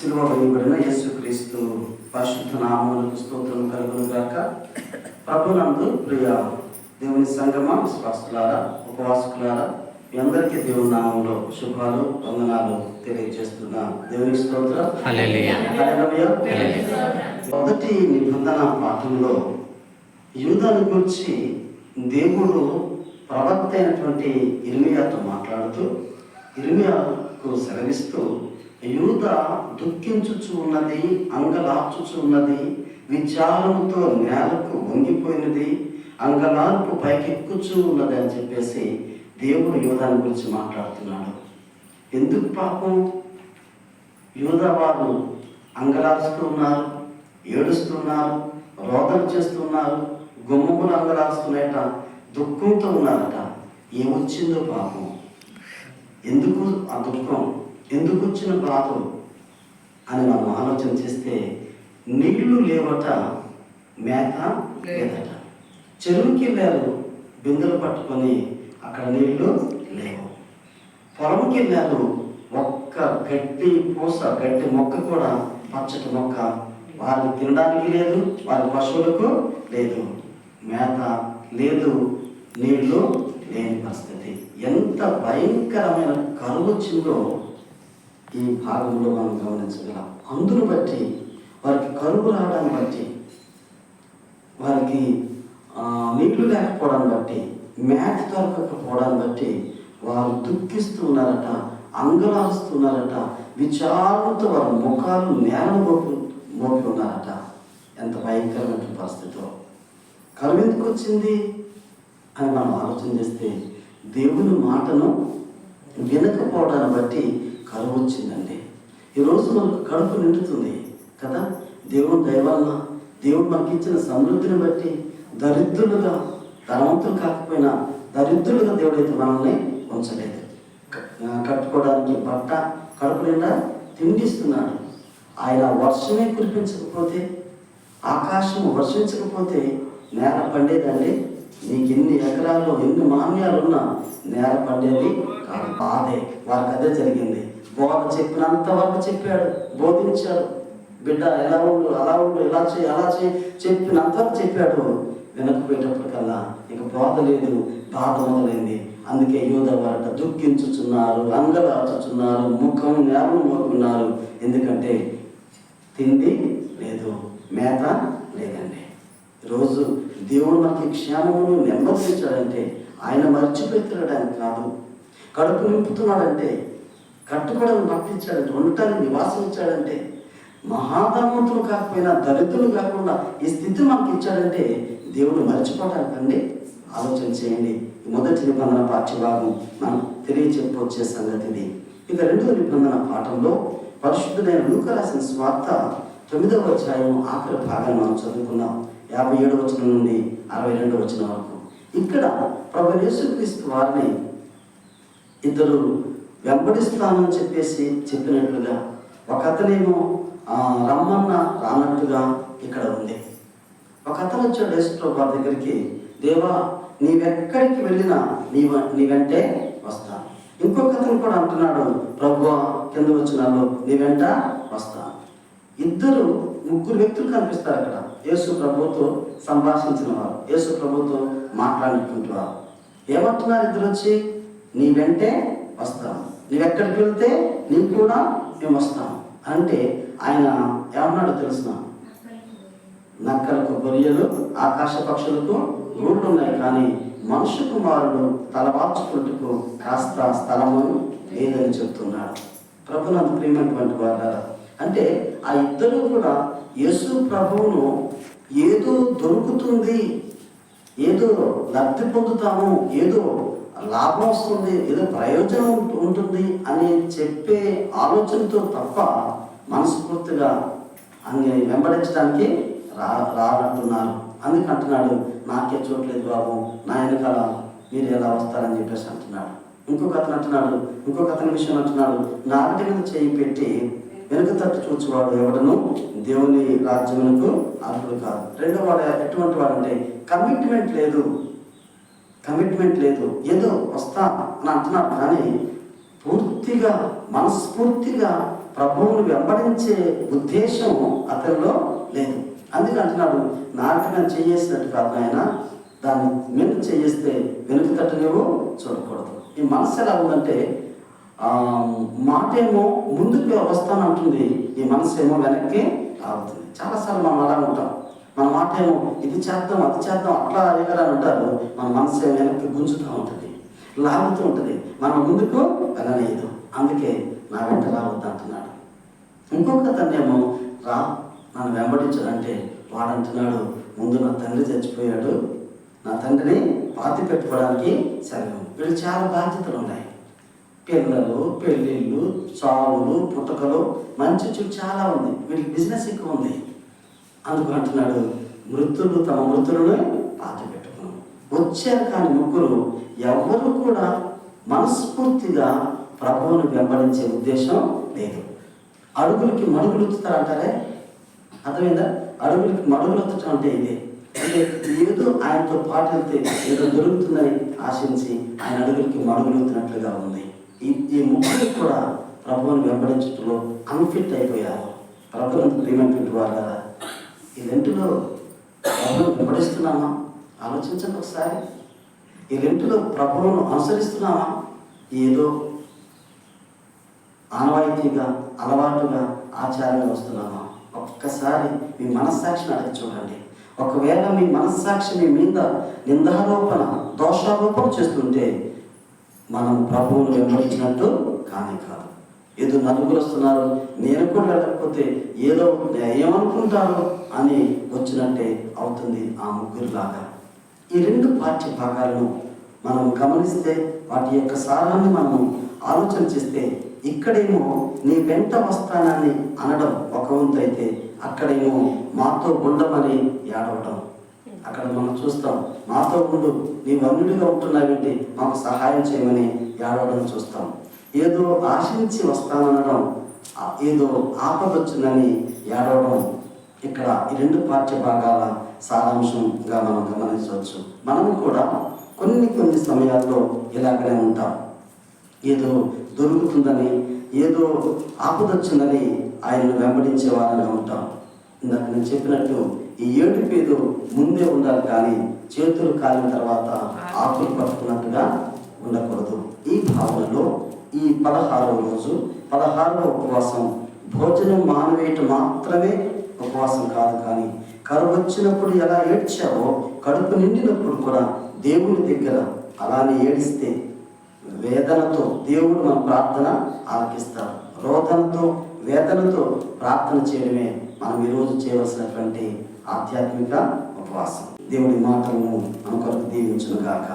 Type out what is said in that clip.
సిలువ వేయబడిన యేసుక్రీస్తు పరిశుద్ధ నామములకు స్తోత్రం కలుగును గాక ప్రభునందు ప్రియ దేవుని సంగమ విశ్వాసులారా ఉపవాసకులారా మీ అందరికీ దేవుని నామంలో శుభాలు వందనాలు తెలియజేస్తున్న. దేవుని స్తోత్రం. మొదటి నిబంధన పాఠంలో యూదాను గురించి దేవుడు ప్రవక్త అయినటువంటి ఇర్మియాతో మాట్లాడుతూ ఇర్మియాకు సెలవిస్తూ యూద దుఃఖించుచు ఉన్నది అంగలార్చుచు ఉన్నది విచారంతో నేలకు వంగిపోయినది అంగలార్పు పైకెక్కుచు ఉన్నది అని చెప్పేసి దేవుడు యూదాని గురించి మాట్లాడుతున్నాడు. ఎందుకు పాపం? యోధ వారు అంగలారుస్తూ ఉన్నారు ఏడుస్తున్నారు రోదన చేస్తున్నారు గుమ్మములు అంగలారుస్తున్నాయట దుఃఖంతో ఉన్నారట. ఏమొచ్చిందో పాపం? ఎందుకు ఆ దుఃఖం? ఎందుకు వచ్చిన బాధలు అని మనం ఆలోచన చేస్తే నీళ్ళు లేవట మేత లేదట. చెరువుకి వెళ్ళారు బిందెలు పట్టుకొని అక్కడ నీళ్ళు లేవు. పొలంకి వెళ్ళారు ఒక్క గడ్డి పూస గడ్డి మొక్క కూడా పచ్చటి మొక్క వారికి తినడానికి లేదు వారి పశువులకు లేదు. మేత లేదు నీళ్ళు లేని పరిస్థితి. ఎంత భయంకరమైన కరువు వచ్చిందో ఈ భాగంలో మనం గమనించగలం అందును బట్టి వారికి కరువు రావడాన్ని బట్టి వారికి నీళ్ళు లేకపోవడాన్ని బట్టి మేత దొరకకపోవడాన్ని బట్టి వారు దుఃఖిస్తున్నారట అంగలారుస్తున్నారట విచారణతో వారి ముఖాలు నేల మోపి మోపి ఉన్నారట. ఎంత భయంకరమైన పరిస్థితిలో. కరువు ఎందుకు వచ్చింది అని మనం ఆలోచన చేస్తే దేవుని మాటను వినకపోవడాన్ని బట్టి కరువు వచ్చిందండి ఈరోజు మనకు కడుపు నిండుతుంది కదా? దేవుని దైవాలన దేవుడు మనకి ఇచ్చిన సమృద్ధిని బట్టి దరిద్రులుగా ధనవంతులు కాకపోయినా దరిద్రులుగా దేవుడైతే మనల్ని ఉంచలేదు. కట్టుకోవడానికి బట్ట కడుపు నిండా తిండిస్తున్నాడు. ఆయన వర్షమే కురిపించకపోతే ఆకాశం వర్షించకపోతే నేల పండేదండి. నీకు ఎన్ని ఎకరాల్లో ఎన్ని మాన్యాలు ఉన్నా నేల పండేది కాదు. బాధే వారికి అదే జరిగింది. బాబు చెప్పినంత వరకు చెప్పాడు. బోధించాడు. బిడ్డ ఎలా ఉండు అలా ఉండు ఎలా చేయి అలా చేయి చెప్పినంత వరకు చెప్పాడు. వినకపోయేటప్పటికల్లా ఇక బోధ లేదు బాధ మొదలైంది. అందుకే యూద వారట దుఃఖించుచున్నారు అంగలాచుచున్నారు ముఖం నేరం మోకున్నారు ఎందుకంటే తిండి లేదు మేత లేదండి. రోజు దేవుడు మనకి క్షేమమును నెమ్మదించాడంటే ఆయన మర్చిపోతున్నాడని కాదు. కడుపు నింపుతున్నాడంటే కట్టుకోవడం పట్టించాడంటే ఉండటానికి నివాసం ఇచ్చాడంటే మహాధనవంతులు కాకపోయినా దరిద్రులు కాకుండా ఈ స్థితి మనకి ఇచ్చాడంటే దేవుడు మర్చిపోవడానికండి ఆలోచన చేయండి. మొదటి నిబంధన పాఠ్యభాగం మనం తెలియచెప్పొచ్చే సంగతి ఇది. ఇక రెండవ నిబంధన పాఠంలో పరిశుద్ధుడైన లూక రాసిన స్వార్థ తొమ్మిదవ అధ్యాయం ఆఖరి భాగాన్ని మనం చదువుకున్నాం యాభై ఏడు వచనం నుండి అరవై రెండు వచనం వరకు. ఇక్కడ ప్రభు యేసుక్రీస్తు వారిని ఇద్దరు వెంబడిస్తానని చెప్పేసి చెప్పినట్లుగా ఒక అతనేమో రమ్మన్న రానట్టుగా ఇక్కడ ఉంది. ఒక అతను వచ్చాడు యేసుప్రభు వారి దగ్గరికి దేవా నీవెక్కడికి వెళ్ళినా నీ వ- నీ వెంటే వస్తా. ఇంకొక అతను కూడా అంటున్నాడు ప్రభు కింద వచ్చిన నీ వెంట వస్తా. ఇద్దరు ముగ్గురు వ్యక్తులు కనిపిస్తారు అక్కడ. యేసు ప్రభుతో సంభాషించిన వారు యేసు ప్రభుతో మాట్లాడుకుంటున్నారు ఏమంటున్నారు ఇద్దరు వచ్చి? నీ వెంటే నువ్వు ఎక్కడికి వెళ్తే నీకు కూడా మేము వస్తాం అంటే ఆయన ఏమన్నాడో తెలుసిన నక్కలకు గొర్రెలు ఆకాశ పక్షులకు గూళ్ళు ఉన్నాయి కానీ మనుషు కుమారుడు తలవార్చుకుంటుకు కాస్త స్థలము లేదని చెప్తున్నాడు. ప్రభునందు ప్రియమైనటువంటి వారు అంటే ఆ ఇద్దరు కూడా యేసు ప్రభువును ఏదో దొరుకుతుంది ఏదో లబ్ధి పొందుతాము ఏదో లాభం వస్తుంది ఏదో ప్రయోజనం ఉంటుంది అని చెప్పే ఆలోచనతో తప్ప మనస్ఫూర్తిగా అన్ని వెంబడించడానికి రా రానంటున్నారు అందుకంటున్నాడు నాకే చూడలేదు బాబు నా వెనకాల మీరు ఎలా వస్తారని చెప్పేసి అంటున్నాడు. ఇంకొక అతను అంటున్నాడు ఇంకొక అతని విషయం అంటున్నాడు నాటి మీద చేయి పెట్టి వెనుక తట్టు చూచేవాడు ఎవడను దేవుని రాజ్యమునకు అర్హుడు కాదు. రెండో వాడు ఎటువంటి వాడు అంటే కమిట్మెంట్ లేదు కమిట్మెంట్ లేదు. ఏదో వస్తా అని అంటున్నారు. కానీ పూర్తిగా మనస్ఫూర్తిగా ప్రభువును వెంబడించే ఉద్దేశం అతనిలో లేదు. అందుకే అంటున్నాడు నాటకం చేసినట్టు కాదు ఆయన దాన్ని మీద చేయిస్తే వెనుక తట్టు నువ్వు చూడకూడదు. ఈ మనసు ఎలా ఉందంటే మాటేమో ముందుకు వస్తానంటుంది ఈ మనసు ఏమో వెనక్కి రావుతుంది చాలాసార్లు మనం అలా ఉంటాం. మన మాట ఏమో ఇది చేద్దాం అది చేద్దాం అట్లా అయ్యారు అని అంటారు మన మనసు వెనక్కి గుంజుతూ ఉంటుంది లాగుతూ ఉంటుంది. మనం ముందుకు వెళ్ళలేదు. అందుకే నా వెంట రావద్దు అంటున్నాడు. ఇంకొక తండ్రేమో రా నన్ను వెంబడించాడంటే వాడంటున్నాడు ముందు నా తండ్రి చచ్చిపోయాడు నా తండ్రిని పాతి పెట్టుకోవడానికి సెలవు. వీళ్ళు చాలా బాధ్యతలు ఉన్నాయి. పిల్లలు పెళ్ళిళ్ళు చావులు పుట్టకలు మంచి చెడు చాలా ఉంది. వీళ్ళకి బిజినెస్ ఎక్కువ ఉంది. అందుకు అంటున్నాడు మృతులు తమ మృతులను పాతి పెట్టుకున్నాం వచ్చారు కానీ ముగ్గురు ఎవరు కూడా మనస్ఫూర్తిగా ప్రభువును వెంబడించే ఉద్దేశం లేదు. అడుగులకి మడుగులు ఎత్తుతారంటారే అర్థమైందా? అడుగులకి మడుగులు ఎత్తడం అంటే ఇదే. అంటే ఏదో ఆయనతో పాటు వెళ్తే ఏదో దొరుకుతుందని ఆశించి ఆయన అడుగులకి మడుగులు ఎత్తినట్లుగా ఉంది. ఈ ఈ ముగ్గురు కూడా ప్రభువుని వెంబడించడంలో అన్ఫిట్ అయిపోయారు. ప్రభుత్వం ప్రేమ వారు కదా. ఈ రెంటులో ప్రభువుని వెంబడిస్తున్నామా ఆలోచించండి ఒకసారి. ఈ రెంటులో ప్రభువును అనుసరిస్తున్నామా? ఏదో ఆనవాయితీగా అలవాటుగా ఆచారంగా వస్తున్నామా? ఒక్కసారి మీ మనస్సాక్షిని అడిగి చూడండి. ఒకవేళ మీ మనస్సాక్షి మీ మీద నిందారోపణ దోషారోపణ చేస్తుంటే మనం ప్రభువును వెంబడించినట్టు కానీ కాదు. ఏదో నలుగురు వస్తున్నారు నేను కూడా వెళ్ళకపోతే ఏదో ఏమనుకుంటారో అని వచ్చినట్టే అవుతుంది ఆ ముగ్గురులాగా. ఈ రెండు పాఠ్య భాగాలను మనం గమనిస్తే వాటి యొక్క సారాన్ని మనం ఆలోచన చేస్తే ఇక్కడేమో నీ వెంట వస్తానని అనడం ఒక వంతు అయితే అక్కడేమో మాతో ఉండమని ఏడవడం అక్కడ మనం చూస్తాం మాతో ఉండు నీ వన్యుడిగా ఉంటున్నావేంటి? మాకు సహాయం చేయమని ఏడవడం చూస్తాం. ఏదో ఆశించి వస్తాననడం ఏదో ఆపదొచ్చిందని ఏడవడం ఇక్కడ ఈ రెండు పాఠ్య భాగాల సారాంశంగా మనం గమనించవచ్చు. మనం కూడా కొన్ని కొన్ని సమయాల్లో ఇలాగనే ఉంటాం. ఏదో దొరుకుతుందని ఏదో ఆపదొచ్చిందని ఆయనను వెంబడించే వారిగా ఉంటాం. ఇందాక నేను చెప్పినట్టు ఈ ఏడు ఏదో ముందే ఉండాలి కానీ చేతులు కాలిన తర్వాత ఆకులు పట్టుకున్నట్టుగా ఉండకూడదు ఈ భావనలో ఈ పదహారవ రోజు పదహారవ ఉపవాసం. భోజనం మానవేయటం మాత్రమే ఉపవాసం కాదు కానీ కరువు వచ్చినప్పుడు ఎలా ఏడ్చావో కడుపు నిండినప్పుడు కూడా దేవుని దగ్గర అలానే ఏడిస్తే వేదనతో దేవుడు మన ప్రార్థన ఆలకిస్తారు. రోదనతో వేదనతో ప్రార్థన చేయడమే మనం ఈరోజు చేయవలసినటువంటి ఆధ్యాత్మిక ఉపవాసం. దేవుడి మాటలను మన కొరకు దీవించును గాక